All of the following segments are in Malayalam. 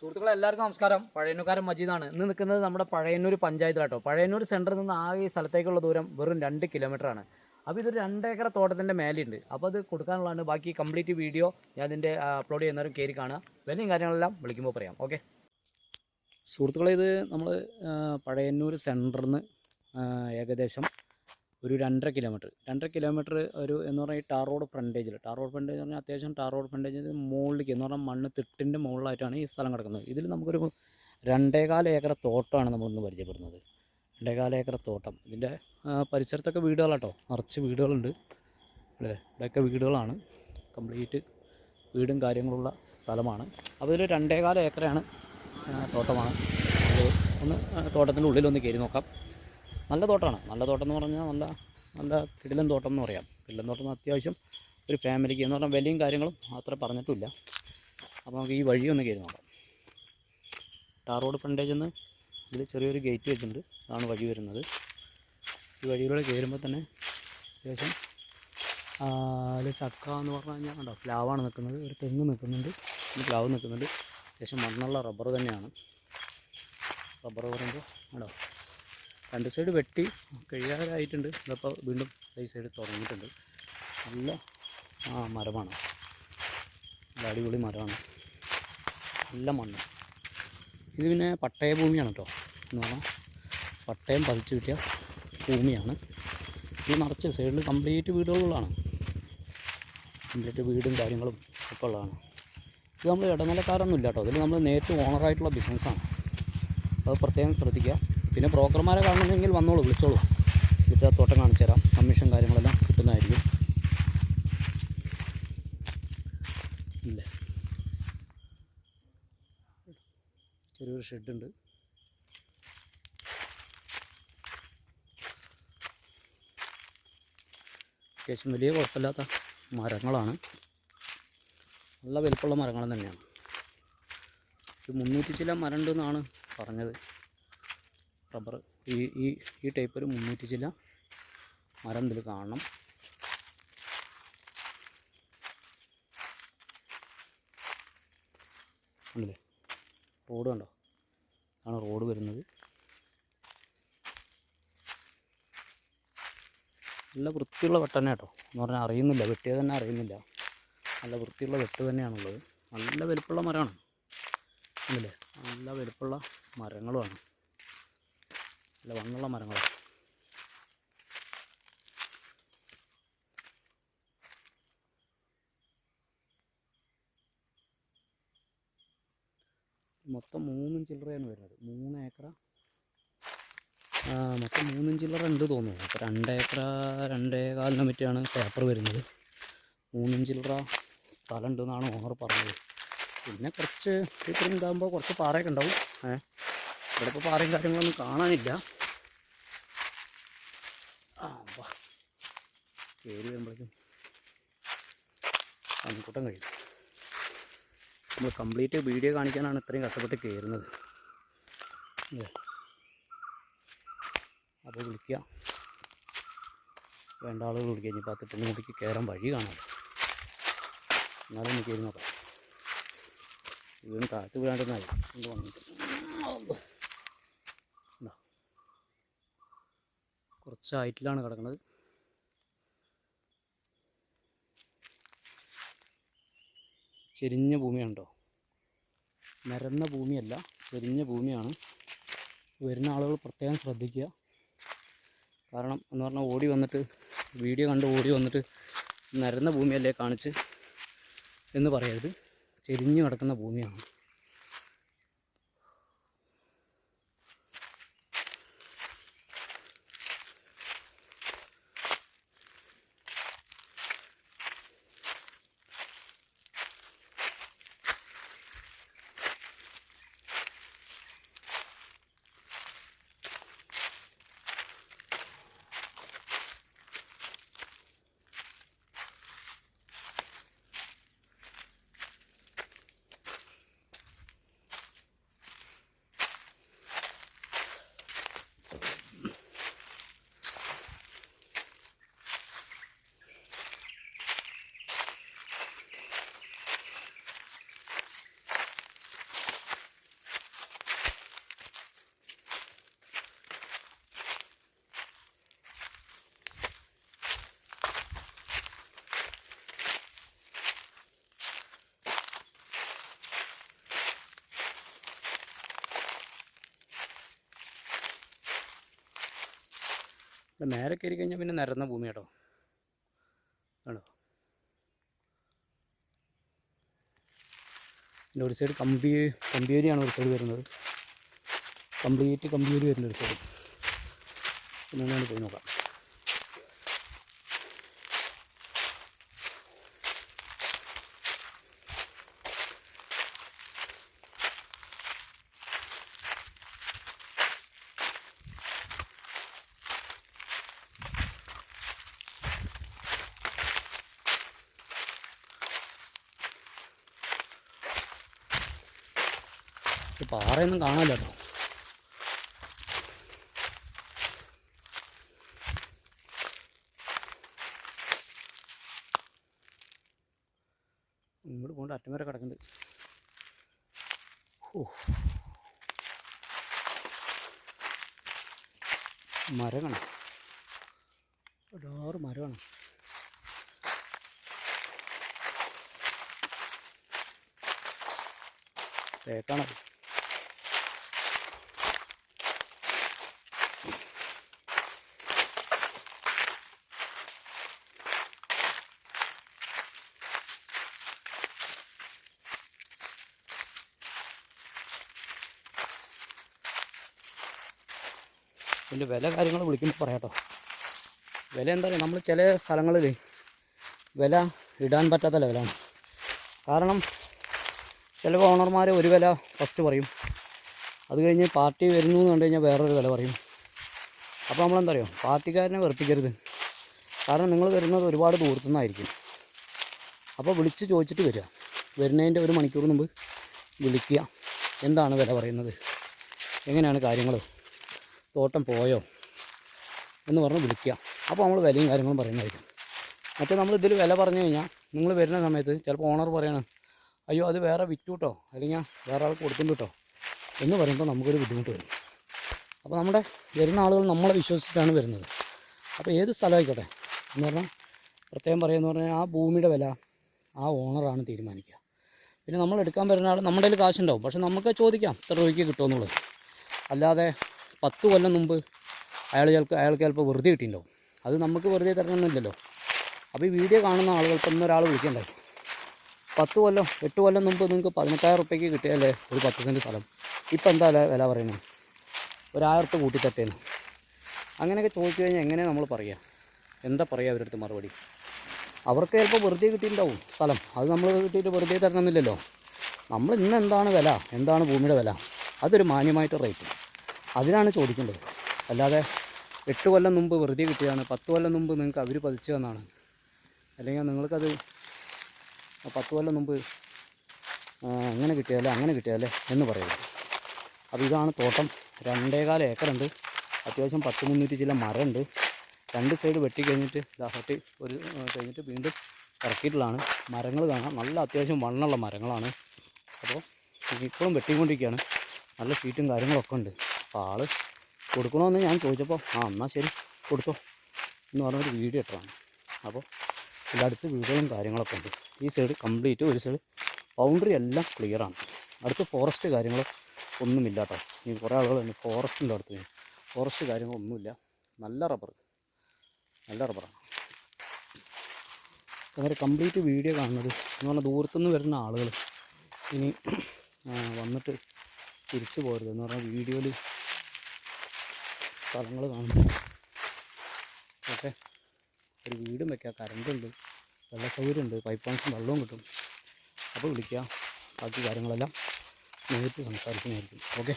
സുഹൃത്തുക്കളെ എല്ലാവർക്കും നമസ്കാരം. പഴയന്നൂർക്കാരൻ മജീദാണ്. ഇന്ന് നിൽക്കുന്നത് നമ്മുടെ പഴയന്നൂർ പഞ്ചായത്തിലാട്ടോ. പഴയന്നൂർ സെന്ററിൽ നിന്ന് ആകെ ഈ സ്ഥലത്തേക്കുള്ള ദൂരം വെറും രണ്ട് കിലോമീറ്ററാണ് അപ്പോൾ ഇതൊരു രണ്ടേക്കർ തോട്ടത്തിന്റെ മേലെയുണ്ട്. അപ്പോൾ അത് കൊടുക്കാനുള്ളതാണ്. ബാക്കി കംപ്ലീറ്റ് വീഡിയോ ഞാൻ ഇതിന്റെ അപ്ലോഡ് ചെയ്യുന്നവരും കയറി കാണുക. വിലയും കാര്യങ്ങളെല്ലാം വിളിക്കുമ്പോൾ പറയാം. ഓക്കെ സുഹൃത്തുക്കളെ ഇത് നമ്മൾ പഴയന്നൂർ സെന്ററിൽ നിന്ന് ഏകദേശം ഒരു രണ്ടര കിലോമീറ്റർ. രണ്ടര കിലോമീറ്റർ ഒരു എന്ന് പറഞ്ഞാൽ ഈ ടാർ റോഡ് ഫ്രണ്ടേജിൽ ടാർ റോഡ് ഫ്രണ്ടേജ് പറഞ്ഞാൽ അത്യാവശ്യം ടാർ റോഡ് ഫ്രണ്ടേജിന് മുകളിലേക്ക് എന്ന് പറഞ്ഞാൽ മണ്ണ് തിട്ടിന്റെ മുകളിലായിട്ടാണ് ഈ സ്ഥലം കിടക്കുന്നത്. ഇതിൽ നമുക്കൊരു രണ്ടേകാല ഏക്കർ തോട്ടമാണ് നമ്മളിന്ന് പരിചയപ്പെടുന്നത്. രണ്ടേകാല ഏക്കർ തോട്ടം. ഇതിന്റെ പരിസരത്തൊക്കെ വീടുകളാട്ടോ. നിറച്ച് വീടുകളുണ്ട്. അല്ലേ? ഇവിടെയൊക്കെ വീടുകളാണ്. കംപ്ലീറ്റ് വീടും കാര്യങ്ങളുള്ള സ്ഥലമാണ്. അപ്പോൾ ഇതിൽ രണ്ടേകാല ഏക്കറാണ് തോട്ടമാണ്. ഒന്ന് തോട്ടത്തിന്റെ ഉള്ളിലൊന്ന് കയറി നോക്കാം. നല്ല തോട്ടമാണ് നല്ല തോട്ടം എന്ന് പറഞ്ഞാൽ നല്ല നല്ല കിടിലൻ തോട്ടം എന്ന് പറയാം. കിടിലൻ തോട്ടം അത്യാവശ്യം ഒരു ഫാമിലിക്ക് എന്ന് പറഞ്ഞാൽ വിലയും കാര്യങ്ങളും അത്ര പറഞ്ഞിട്ടില്ല. അപ്പോൾ നമുക്ക് ഈ വഴി ഒന്ന് കയറി നോക്കാം. ടാർ റോഡ് ഫ്രണ്ടേജിൽ നിന്ന് ഇതിൽ ചെറിയൊരു ഗേറ്റ് വെച്ചിട്ടുണ്ട്. അതാണ് വഴി വരുന്നത്. ഈ വഴിയിലൂടെ കയറുമ്പോൾ തന്നെ അത്യാവശ്യം അതിൽ ചക്ക എന്ന് പറഞ്ഞു കഴിഞ്ഞാൽ കണ്ടോ പ്ലാവാണ് നിൽക്കുന്നത് ഒരു തെങ്ങ് നിൽക്കുന്നുണ്ട് ഒരു പ്ലാവ് നിൽക്കുന്നുണ്ട് അത്യാവശ്യം മണ്ണുള്ള റബ്ബർ തന്നെയാണ്. റബ്ബർ പറയുമ്പോൾ കണ്ടോ രണ്ട് സൈഡ് വെട്ടി കഴിയാറായിട്ടുണ്ട് ഇതിപ്പോൾ വീണ്ടും ഈ സൈഡ് തുടങ്ങിയിട്ടുണ്ട്. നല്ല ആ മരമാണ്. അടിപൊളി മരമാണ്. നല്ല മണ്ണ്. ഇത് പിന്നെ പട്ടയ ഭൂമിയാണ് കേട്ടോ എന്ന് പറഞ്ഞാൽ പട്ടയം പതിച്ചു കിട്ടിയ ഭൂമിയാണ്. ഇത് നിറച്ച് സൈഡിൽ കംപ്ലീറ്റ് വീടുകളുള്ളതാണ്. കംപ്ലീറ്റ് വീടും കാര്യങ്ങളും ഒക്കെ ഉള്ളതാണ്. ഇത് നമ്മൾ ഇടനിലക്കാരൊന്നും ഇല്ല കേട്ടോ ഇതിൽ നമ്മൾ നേരിട്ട് ഓണറായിട്ടുള്ള ബിസിനസ്സാണ് അത് പ്രത്യേകം ശ്രദ്ധിക്കുക. പിന്നെ ബ്രോക്കർമാരെ കാണുന്നെങ്കിൽ വന്നോളൂ വിളിച്ചോളൂ. വിളിച്ചാൽ തോട്ടം കാണിച്ചു തരാം. കമ്മീഷൻ കാര്യങ്ങളെല്ലാം കിട്ടുന്നതായിരിക്കും. ഇല്ല? ചെറിയൊരു ഷെഡുണ്ട്. അത്യാവശ്യം വലിയ കുഴപ്പമില്ലാത്ത മരങ്ങളാണ്. നല്ല വലുപ്പമുള്ള മരങ്ങൾ തന്നെയാണ്. ഒരു മുന്നൂറ്റി ചില മരം ഉണ്ടെന്നാണ് പറഞ്ഞത്. റബ്ബർ. ഈ ഈ ഈ ടൈപ്പ് ഒരു മുന്നൂറ്റി ചില മരം ഇതിൽ കാണണം. ഉണ്ടല്ലേ റോഡ് കണ്ടോ? ആണ് റോഡ് വരുന്നത്. നല്ല വൃത്തിയുള്ള വെട്ട് തന്നെ കേട്ടോ. എന്ന് പറഞ്ഞാൽ അറിയുന്നില്ല. വെട്ടിയത് തന്നെ അറിയുന്നില്ല. നല്ല വൃത്തിയുള്ള വെട്ട് തന്നെയാണുള്ളത്. നല്ല വലിപ്പമുള്ള മരമാണ്. അല്ലേ നല്ല വലിപ്പമുള്ള മരങ്ങളുമാണ്. നല്ല വണ്ണുള്ള മരങ്ങളാണ് മൊത്തം മൂന്നും ചില്ലറയാണ് വരുന്നത്. മൂന്ന് ഏക്കറ. മൊത്തം മൂന്നും ചില്ലറ ഉണ്ട് തോന്നുന്നു. അപ്പോൾ രണ്ടേക്കറ രണ്ടേ കാലിനെ പറ്റിയാണ് പേപ്പർ വരുന്നത്. മൂന്നും ചില്ലറ സ്ഥലം ഉണ്ടെന്നാണ് ഓണർ പറഞ്ഞത്. പിന്നെ കുറച്ച് ഇത്രയും ഇതാകുമ്പോൾ കുറച്ച് പാറയൊക്കെ ഉണ്ടാവും. ഏഹ് ഇവിടെ ഇപ്പോൾ പാറയും കാര്യങ്ങളൊന്നും കാണാനില്ല ആ വാ കയറി വരുമ്പോഴേക്കും അന്നുകൂട്ടം കഴിയും. നമ്മൾ കംപ്ലീറ്റ് വീഡിയോ കാണിക്കാനാണ് ഇത്രയും കഷ്ടപ്പെട്ട് കയറുന്നത്? അപ്പോൾ വിളിക്കുക. വേണ്ട ആളുകൾ വിളിക്കുക. ഇനി പത്ത് മുടിക്ക് കയറാൻ വഴി കാണാം. എന്നാലും ഒന്ന് കയറി നോക്കാം. വീണ് താഴ്ത്ത് വീഴാണ്ടെന്നായി കൊണ്ട് വന്നിട്ട്. കുറച്ച് കിടക്കുന്നത് ചെരിഞ്ഞ ഭൂമിയുണ്ടോ നിരന്ന ഭൂമിയല്ല ചെരിഞ്ഞ ഭൂമിയാണ്. വരുന്ന ആളുകൾ പ്രത്യേകം ശ്രദ്ധിക്കുക. കാരണം എന്ന് പറഞ്ഞാൽ ഓടി വന്നിട്ട് വീഡിയോ കണ്ട് ഓടി വന്നിട്ട് നിരന്ന ഭൂമിയല്ലേ കാണിച്ച് എന്ന് പറയരുത്. ചെരിഞ്ഞ് കിടക്കുന്ന ഭൂമിയാണ്. ഇത് മേലെ കയറി കഴിഞ്ഞാൽ പിന്നെ നിരന്ന ഭൂമി കേട്ടോ ആണോ പിന്നെ ഒരു സൈഡ് കമ്പി കമ്പിയേരിയാണ് ഒരു സൈഡ് വരുന്നത്. കംപ്ലീറ്റ് കമ്പിയേരി വരുന്ന ഒരു സൈഡ് പിന്നെ പോയി നോക്കാം. പാറയൊന്നും കാണാനില്ല കേട്ടോ. ഇങ്ങോട്ട് പോകണ്ട അറ്റം വരെ കിടക്കുന്നുണ്ട്. മരം കാണാം. ഒരുപാട് മരമാണ് തേക്കാണത്. ഇതിന്റെ വില കാര്യങ്ങൾ വിളിക്കുമ്പോൾ പറയാട്ടോ. വില എന്താ പറയുക നമ്മൾ ചില സ്ഥലങ്ങളിൽ വില ഇടാൻ പറ്റാത്ത ലെവലാണ്. കാരണം ചില ഓണർമാർ ഒരു വില ഫസ്റ്റ് പറയും. അത് കഴിഞ്ഞ് പാർട്ടി വരുന്നു എന്ന് കണ്ടു കഴിഞ്ഞാൽ വേറൊരു വില പറയും. അപ്പോൾ നമ്മളെന്താ പറയുക പാർട്ടിക്കാരനെ വെറുപ്പിക്കരുത്. കാരണം നിങ്ങൾ വരുന്നത് ഒരുപാട് ദൂരത്തു നിന്നായിരിക്കും. അപ്പോൾ വിളിച്ച് ചോദിച്ചിട്ട് വരിക വരുന്നതിന്റെ ഒരു മണിക്കൂർ മുമ്പ് വിളിക്കുക. എന്താണ് വില പറയുന്നത്? എങ്ങനെയാണ് കാര്യങ്ങൾ തോട്ടം പോയോ എന്ന് പറഞ്ഞ് വിളിക്കുക. അപ്പോൾ നമ്മൾ വിലയും കാര്യങ്ങളും പറയുന്നതായിരിക്കും. മറ്റേ നമ്മൾ ഇതിൽ വില പറഞ്ഞു കഴിഞ്ഞാൽ നിങ്ങൾ വരുന്ന സമയത്ത് ചിലപ്പോൾ ഓണർ പറയണം അയ്യോ അത് വേറെ വിറ്റു കേട്ടോ അല്ലെങ്കിൽ വേറെ ആൾക്ക് കൊടുക്കുന്നുണ്ട് കേട്ടോ എന്ന് പറയുമ്പോൾ നമുക്കൊരു ബുദ്ധിമുട്ട് വരും. അപ്പോൾ നമ്മുടെ വരുന്ന ആളുകൾ നമ്മളെ വിശ്വസിച്ചിട്ടാണ് വരുന്നത്. അപ്പോൾ ഏത് സ്ഥലമായിക്കോട്ടെ? എന്ന് പറഞ്ഞാൽ പ്രത്യേകം പറയുമെന്ന് പറഞ്ഞാൽ ആ ഭൂമിയുടെ വില ആ ഓണറാണ് തീരുമാനിക്കുക. പിന്നെ നമ്മൾ എടുക്കാൻ വരുന്ന ആൾ നമ്മുടെ കയ്യിൽ കാശുണ്ടാവും. പക്ഷെ നമുക്ക് ചോദിക്കാം ഇത്ര രൂപയ്ക്ക് കിട്ടുമെന്നുള്ളത് അല്ലാതെ പത്ത് കൊല്ലം മുമ്പ് അയാൾ ചിലപ്പോൾ അയാൾക്ക് ചിലപ്പോൾ വെറുതെ കിട്ടിയിട്ടുണ്ടാവും അത് നമുക്ക് വെറുതെ തരണമെന്നില്ലല്ലോ. അപ്പോൾ ഈ വീഡിയോ കാണുന്ന ആളുകൾക്ക് ഒന്നും ഒരാൾ വിളിക്കണ്ടായി പത്ത് കൊല്ലം എട്ട് കൊല്ലം മുമ്പ് നിങ്ങൾക്ക് പതിനെട്ടായിരം റുപ്യക്ക് കിട്ടിയല്ലേ ഒരു പത്ത് സെന്റ് സ്ഥലം? ഇപ്പം എന്താ വില- പറയുന്നത് ഒരായിരം റുപ്യ കൂട്ടി തട്ടേന്ന് അങ്ങനെയൊക്കെ ചോദിച്ചു കഴിഞ്ഞാൽ എങ്ങനെ നമ്മൾ പറയുക എന്താ പറയുക അവരുടെ അടുത്ത് മറുപടി? അവർക്ക് ചിലപ്പോൾ വെറുതെ കിട്ടിയിട്ടുണ്ടാവും സ്ഥലം. അത് നമ്മൾ കിട്ടിയിട്ട് വെറുതെ തരണമെന്നില്ലല്ലോ. നമ്മൾ ഇന്ന് എന്താണ് വില? എന്താണ് ഭൂമിയുടെ വില? അതൊരു മാന്യമായിട്ട് റേറ്റ്. അതിനാണ് ചോദിക്കേണ്ടത്. അല്ലാതെ എട്ട് കൊല്ലം മുമ്പ് വെറുതെ കിട്ടിയതാണ്. പത്ത് കൊല്ലം മുമ്പ് നിങ്ങൾക്ക് അവർ പതിച്ചു തന്നാണ്. അല്ലെങ്കിൽ നിങ്ങൾക്കത് പത്ത് കൊല്ലം മുമ്പ് അങ്ങനെ കിട്ടിയാലേ അങ്ങനെ കിട്ടിയാലേ എന്ന് പറയുന്നത് അപ്പോൾ ഇതാണ് തോട്ടം. രണ്ടേകാല ഏക്കറുണ്ട്. അത്യാവശ്യം പത്ത് മുന്നൂറ്റി ചില മരമുണ്ട്. രണ്ട് സൈഡ് വെട്ടി കഴിഞ്ഞിട്ട് ഒരു കഴിഞ്ഞിട്ട് വീണ്ടും ഇറക്കിയിട്ടുള്ളതാണ്. മരങ്ങൾ കാണാം. നല്ല അത്യാവശ്യം വണ്ണുള്ള മരങ്ങളാണ്. അപ്പോൾ ഇപ്പോഴും വെട്ടിക്കൊണ്ടിരിക്കുകയാണ്. നല്ല ഷീറ്റും കാര്യങ്ങളൊക്കെ ഉണ്ട്. അപ്പോൾ ആൾ കൊടുക്കണമെന്ന് ഞാൻ ചോദിച്ചപ്പോൾ ആ എന്നാൽ ശരി കൊടുത്തോ എന്ന് പറഞ്ഞൊരു വീഡിയോ ഇട്ടതാണ്. അപ്പോൾ അടുത്ത് വീടുകളും കാര്യങ്ങളൊക്കെ ഉണ്ട്. ഈ സൈഡ് കംപ്ലീറ്റ് ഒരു സൈഡ് ബൗണ്ടറി എല്ലാം ക്ലിയറാണ് അടുത്ത് ഫോറസ്റ്റ് കാര്യങ്ങൾ ഒന്നുമില്ല ഈ കുറേ ആളുകൾ തന്നെ ഫോറസ്റ്റിന്റെ അടുത്ത് ഫോറസ്റ്റ് കാര്യങ്ങളൊന്നുമില്ല നല്ല റബ്ബർ നല്ല റബ്ബറാണ് അങ്ങനെ കംപ്ലീറ്റ് വീഡിയോ കാണുന്നത് എന്ന് പറഞ്ഞാൽ ദൂരത്തുനിന്ന് വരുന്ന ആളുകൾ ഇനി വന്നിട്ട് തിരിച്ചു പോരുത് എന്ന് പറഞ്ഞാൽ വീഡിയോയിൽ സ്ഥലങ്ങൾ കാണുന്നു ഓക്കെ ഒരു വീടും വെക്കാം. കറണ്ടുണ്ട് വെള്ള സൗകര്യം ഉണ്ട് പൈപ്പ് കണക്ഷൻ വെള്ളവും കിട്ടും. അപ്പോൾ വിളിക്കുക ബാക്കി കാര്യങ്ങളെല്ലാം നേരിട്ട് സംസാരിക്കുന്നതായിരിക്കും. ഓക്കെ?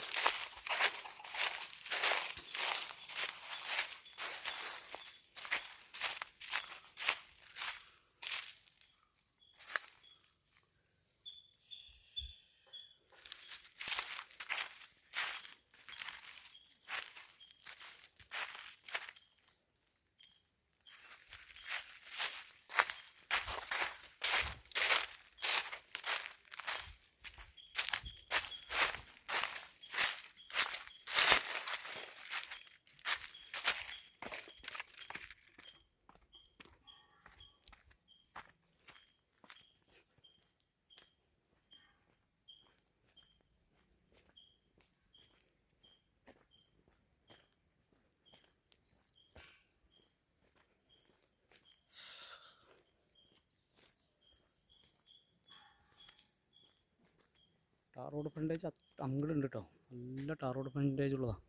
ടാർ റോഡ് ഫ്രണ്ടേജ് അങ്ങോട്ട് ഉണ്ട് കേട്ടോ നല്ല ടാർ റോഡ് ഫ്രണ്ടേജ് ഉള്ളതാണ്